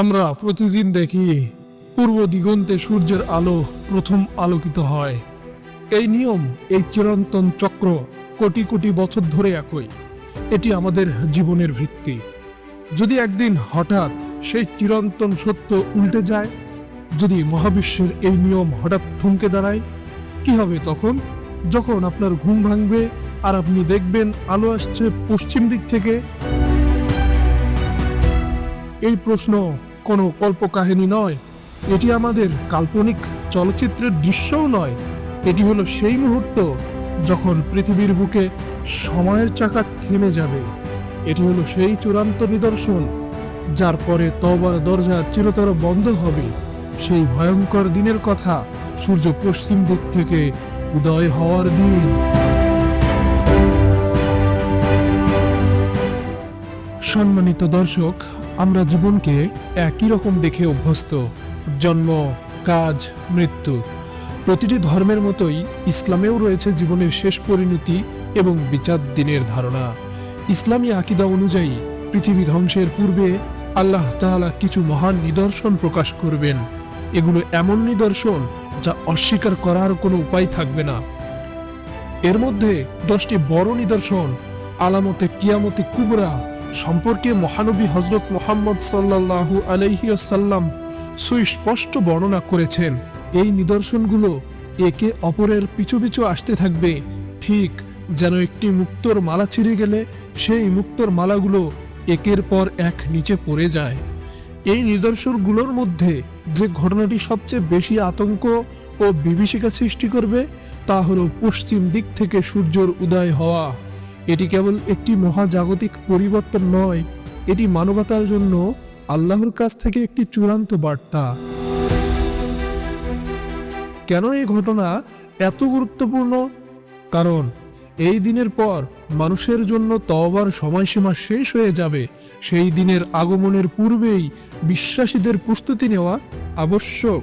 আমরা প্রতিদিন দেখি পূর্ব দিগন্তে সূর্যের আলো প্রথম আলোকিত হয়। এই নিয়ম, এই চিরন্তন চক্র কোটি কোটি বছর ধরে একই। এটি আমাদের জীবনের ভিত্তি। যদি একদিন হঠাৎ সেই চিরন্তন সত্য উল্টে যায়, যদি মহাবিশ্বের এই নিয়ম হঠাৎ থমকে দাঁড়ায়, কি হবে তখন? যখন আপনার ঘুম ভাঙবে আর আপনি দেখবেন আলো আসছে পশ্চিম দিক থেকে। এই প্রশ্ন কোনো কল্পকাহিনী নয়। এটি আমাদের কাল্পনিক চলচ্চিত্রের দৃশ্যও নয়। এটি হলো সেই মুহূর্ত যখন পৃথিবীর বুকে সময়ের চাকা থেমে যাবে। এটি হলো সেই চূড়ান্ত নিদর্শন যার পরে তবার দরজা চিরতর বন্ধ হবে। সেই ভয়ঙ্কর দিনের কথা সূর্য পশ্চিম দিক থেকে উদয় হওয়ার দিন। সম্মানিত দর্শক আমরা জীবনকে একই রকম দেখে অভ্যস্ত। জন্ম, কাজ, মৃত্যু। প্রতিটি ধর্মের মতোই ইসলামেও রয়েছে জীবনের শেষ পরিণতি এবং বিচার দিনের ধারণা। ইসলামী আকিদা অনুযায়ী পৃথিবী ধ্বংসের পূর্বে আল্লাহ তাআলা কিছু মহান নিদর্শন প্রকাশ করবেন। এগুলো এমন নিদর্শন যা অস্বীকার করার কোনো উপায় থাকবে না। এর মধ্যে দশটি বড় নিদর্শন, আলামতে কিয়ামতে কুবরা সম্পর্কে মহানবী হজরত মোহাম্মদ সাল্লাল্লাহু আলাইহিয়াসাল্লাম সুস্পষ্ট বর্ণনা করেছেন। এই নিদর্শনগুলো একে অপরের পিছু পিছু আসতে থাকবে। ঠিক যেন একটি মুক্তোর মালা ছিঁড়ে গেলে সেই মুক্তোর মালাগুলো একের পর এক নিচে পড়ে যায়। এই নিদর্শনগুলোর মধ্যে যে ঘটনাটি সবচেয়ে বেশি আতঙ্ক ও বিভীষিকা সৃষ্টি করবে তা হলো পশ্চিম দিক থেকে সূর্যের উদয় হওয়া। এটি কেবল একটি মহাজাগতিক পরিবর্তন নয়, এটি মানবতার জন্য আল্লাহর কাছ থেকে একটি চূড়ান্ত বার্তা। কেন এই ঘটনা এত গুরুত্বপূর্ণ? কারণ এই দিনের পর মানুষের জন্য তওবার সময়সীমা শেষ হয়ে যাবে। সেই দিনের আগমনের পূর্বেই বিশ্বাসীদের প্রস্তুতি নেওয়া আবশ্যক।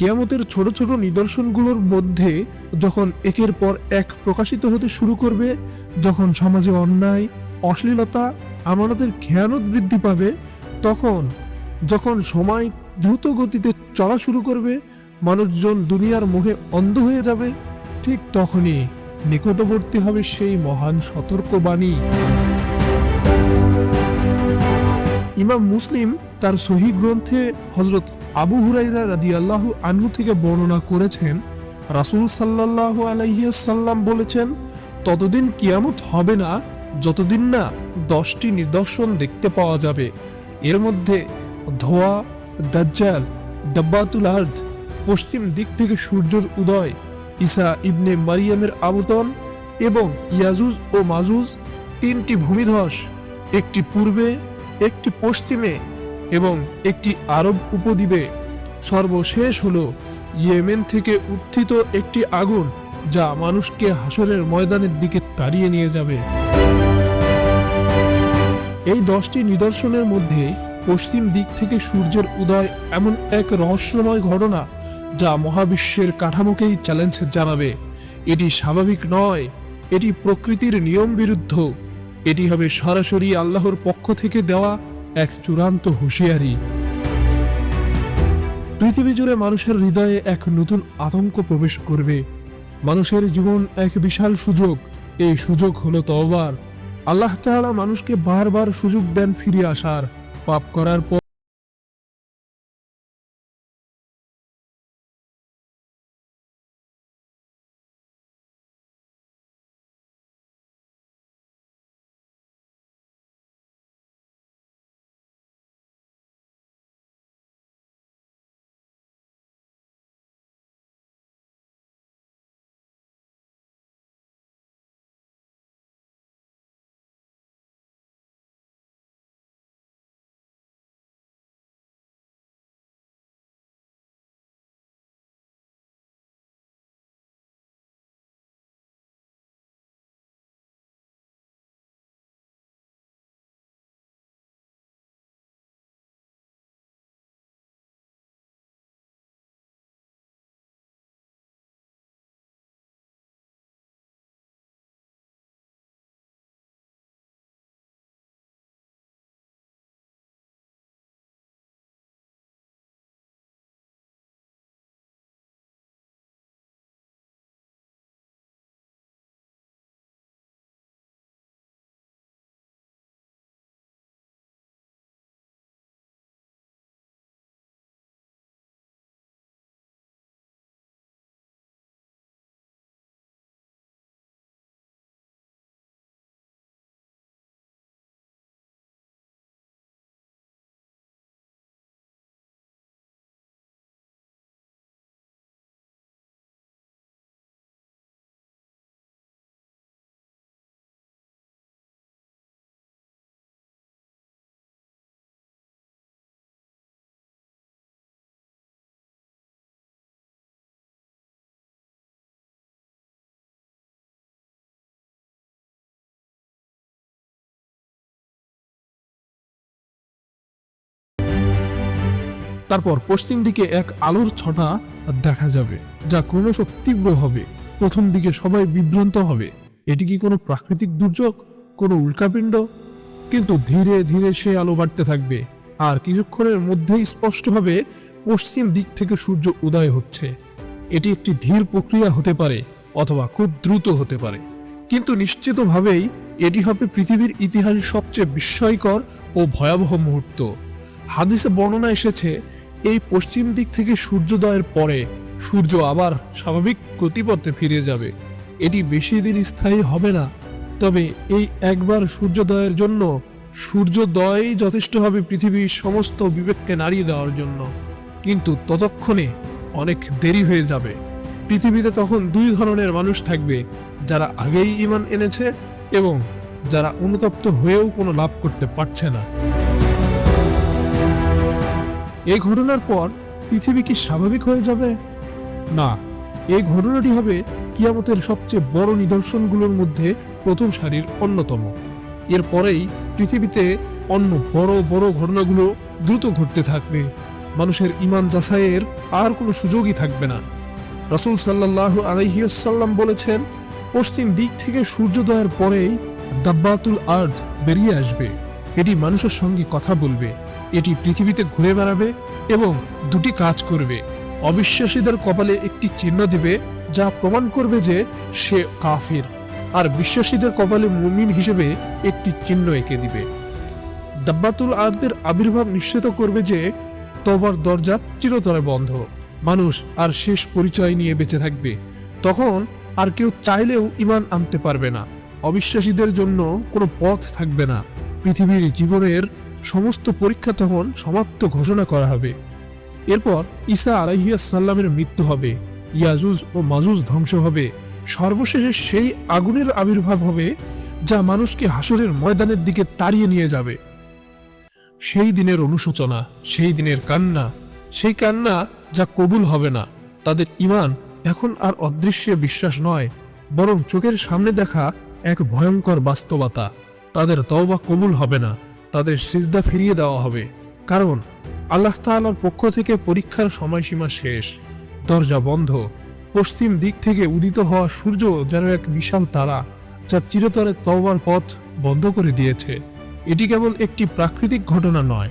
কেয়ামতের ছোট ছোট নিদর্শনগুলোর মধ্যে যখন একের পর এক প্রকাশিত হতে শুরু করবে, যখন সমাজে অন্যায়, অশ্লীলতা, আমানতের খেয়ানত বৃদ্ধি পাবে, তখন, যখন সময় দ্রুত গতিতে চলা শুরু করবে, মানুষজন দুনিয়ার মোহে অন্ধ হয়ে যাবে, ঠিক তখনই নিকটবর্তী হবে সেই মহান সতর্কবাণী। ইমাম মুসলিম তার সহি গ্রন্থে হজরত আবু হুরাইরা রাদিয়াল্লাহু আনহু থেকে বর্ণনা করেছেন, রাসূল সাল্লাল্লাহু আলাইহিসাল্লাম বলেছেন, ততদিন কিয়ামত হবে না, যতদিন না দশটি নিদর্শন দেখতে পাওয়া যাবে। এর মধ্যে ধোয়া, দাজ্জাল, দাব্বাতুল আর্ধ পশ্চিম দিক থেকে সূর্যের উদয়, ঈসা ইবনে মারিয়ামের আবতন এবং ইয়াজুজ ও মাজুজ তিনটি ভূমিধস, একটি পূর্বে একটি পশ্চিমে এবং একটি আরব উপদ্বীপে। সর্বশেষ হল ইয়েমেন থেকে উত্থিত একটি আগুন, যা মানুষকে হাসরের ময়দানের দিকে তাড়িয়ে নিয়ে যাবে। এই দশটি নিদর্শনের মধ্যে পশ্চিম দিক থেকে সূর্যের উদয় এমন এক রহস্যময় ঘটনা, যা মহাবিশ্বের কাঠামোকেই চ্যালেঞ্জ জানাবে। এটি স্বাভাবিক নয়, এটি প্রকৃতির নিয়ম বিরুদ্ধ। এটি হবে সরাসরি আল্লাহর পক্ষ থেকে দেওয়া এক চূড়ান্ত হুঁশিয়ারি। পৃথিবী জুড়ে মানুষের হৃদয়ে এক নতুন আতঙ্ক প্রবেশ করবে। মানুষের জীবন এক বিশাল সুযোগ। এই সুযোগ হলো তওবার। আল্লাহ তাআলা মানুষকে বারবার সুযোগ দেন ফিরে আসার। পাপ করার পর তারপর পশ্চিম দিকে এক আলোর ছটা দেখা যাবে, যা ক্রমশ তীব্র হবে। প্রথম দিকে সবাই বিভ্রান্ত হবে। এটি কি কোনো প্রাকৃতিক দুর্যোগ? কোনো উল্কাপিণ্ড? কিন্তু ধীরে ধীরে সে আলো বাড়তে থাকবে। আর কিছুক্ষণের মধ্যেই স্পষ্টভাবে পশ্চিম দিক থেকে সূর্য উদয় হচ্ছে। এটি একটি ধীর প্রক্রিয়া হতে পারে, অথবা খুব দ্রুত হতে পারে। কিন্তু নিশ্চিতভাবেই এটি হবে পৃথিবীর ইতিহাসের সবচেয়ে বিস্ময়কর ও ভয়াবহ মুহূর্ত। হাদিসে বর্ণনা এসেছে এই পশ্চিম দিক থেকে সূর্যোদয়ের পরে সূর্য আবার স্বাভাবিক গতিপথে ফিরে যাবে। এটি বেশি দিন স্থায়ী হবে না। তবে এই একবার সূর্যোদয়ের জন্য সূর্যোদয়ই যথেষ্ট হবে পৃথিবীর সমস্ত বিবেককে নাড়িয়ে দেওয়ার জন্য। কিন্তু ততক্ষণে অনেক দেরি হয়ে যাবে। পৃথিবীতে তখন দুই ধরনের মানুষ থাকবে, যারা আগেই ইমান এনেছে এবং যারা অনুতপ্ত হয়েও কোনো লাভ করতে পারছে না। এই ঘটনার পর পৃথিবী কি স্বাভাবিক হয়ে যাবে? না, এই ঘটনাটি হবে কিয়ামতের সবচেয়ে বড় নিদর্শনগুলোর মধ্যে প্রথম সারির অন্যতম। এরপরেই পৃথিবীতে অন্য বড় বড় ঘটনাগুলো দ্রুত ঘটতে থাকবে। মানুষের ইমান যাচাইয়ের আর কোনো সুযোগই থাকবে না। রসুল সাল্লাহ আলহিউসাল্লাম বলেছেন, পশ্চিম দিক থেকে সূর্যোদয়ের পরেই দাব্বাতুল আর্থ বেরিয়ে আসবে। এটি মানুষের সঙ্গে কথা বলবে, এটি পৃথিবীতে ঘুরে বেড়াবে এবং দুটি কাজ করবে। অবিশ্বাসীদের কপালে একটি চিহ্ন দিবে যা প্রমাণ করবে যে সে কাফির, আর বিশ্বাসীদের কপালে মুমিন হিসেবে একটি চিহ্ন এঁকে দিবে। দাব্বাতুল আর্দের আবির্ভাব নিশ্চিত করবে যে তবার দরজা চিরতরে বন্ধ, মানুষ আর শেষ পরিচয় নিয়ে বেঁচে থাকবে। তখন আর কেউ চাইলেও ইমান আনতে পারবে না। অবিশ্বাসীদের জন্য কোনো পথ থাকবে না। পৃথিবীর জীবনের সমস্ত পরীক্ষা তখন সমাপ্ত ঘোষণা করা হবে। এরপর ঈসা আলাইহিয়াসাল্লামের মৃত্যু হবে। ইয়াজুজ ও মাজুজ ধ্বংস হবে। সর্বশেষে সেই আগুনের আবির্ভাব হবে, যা মানুষকে হাসরের ময়দানের দিকে তাড়িয়ে নিয়ে যাবে। সেই দিনের অনুশোচনা, সেই দিনের কান্না, সেই কান্না যা কবুল হবে না, তাদের ইমান এখন আর অদৃশ্যে বিশ্বাস নয়, বরং চোখের সামনে দেখা এক ভয়ঙ্কর বাস্তবতা। তাদের তওবা কবুল হবে না, তাদের সিজদা ফিরিয়ে দেওয়া হবে। কারণ, আল্লাহ তাআলার পক্ষ থেকে পরীক্ষার সময়সীমা শেষ। দরজা বন্ধ। পশ্চিম দিক থেকে উদিত হওয়া সূর্য যেন এক বিশাল তারা, যা চিরতরে তওবার পথ বন্ধ করে দিয়েছে। এটি কেবল একটি প্রাকৃতিক ঘটনা নয়,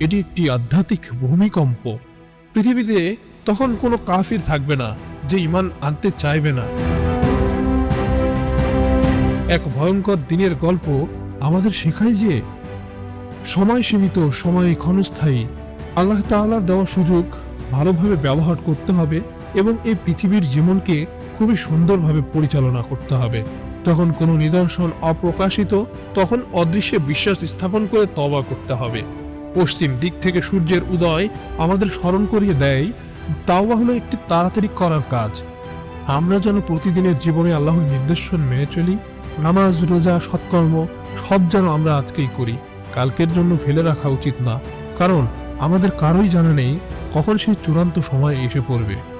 এটি একটি আধ্যাত্মিক ভূমিকম্প। পৃথিবীতে তখন কোনো কাফির থাকবে না, যে ইমান আনতে চাইবে না। এক ভয়ঙ্কর দিনের গল্প আমাদের শেখায় যে সময় সীমিত, সময় ক্ষণস্থায়ী। আল্লাহ তাআলার দেওয়া সুযোগ ভালোভাবে ব্যবহার করতে হবে এবং এই পৃথিবীর জীবনকে খুবই সুন্দরভাবে পরিচালনা করতে হবে। তখন কোনো নিদর্শন অপ্রকাশিত, তখন অদৃশ্যে বিশ্বাস স্থাপন করে তবা করতে হবে। পশ্চিম দিক থেকে সূর্যের উদয় আমাদের স্মরণ করিয়ে দেয়, তাওবা হলো একটি তাড়াতাড়ি করার কাজ। আমরা যেন প্রতিদিনের জীবনে আল্লাহর নির্দেশন মেনে চলি নামাজ, রোজা, সৎকর্ম সব যেন আমরা আজকেই করি। কালকের জন্য ফেলে রাখা উচিত না। কারণ আমাদের কারোই জানা নেই কখন সেই চূড়ান্ত সময় এসে পড়বে।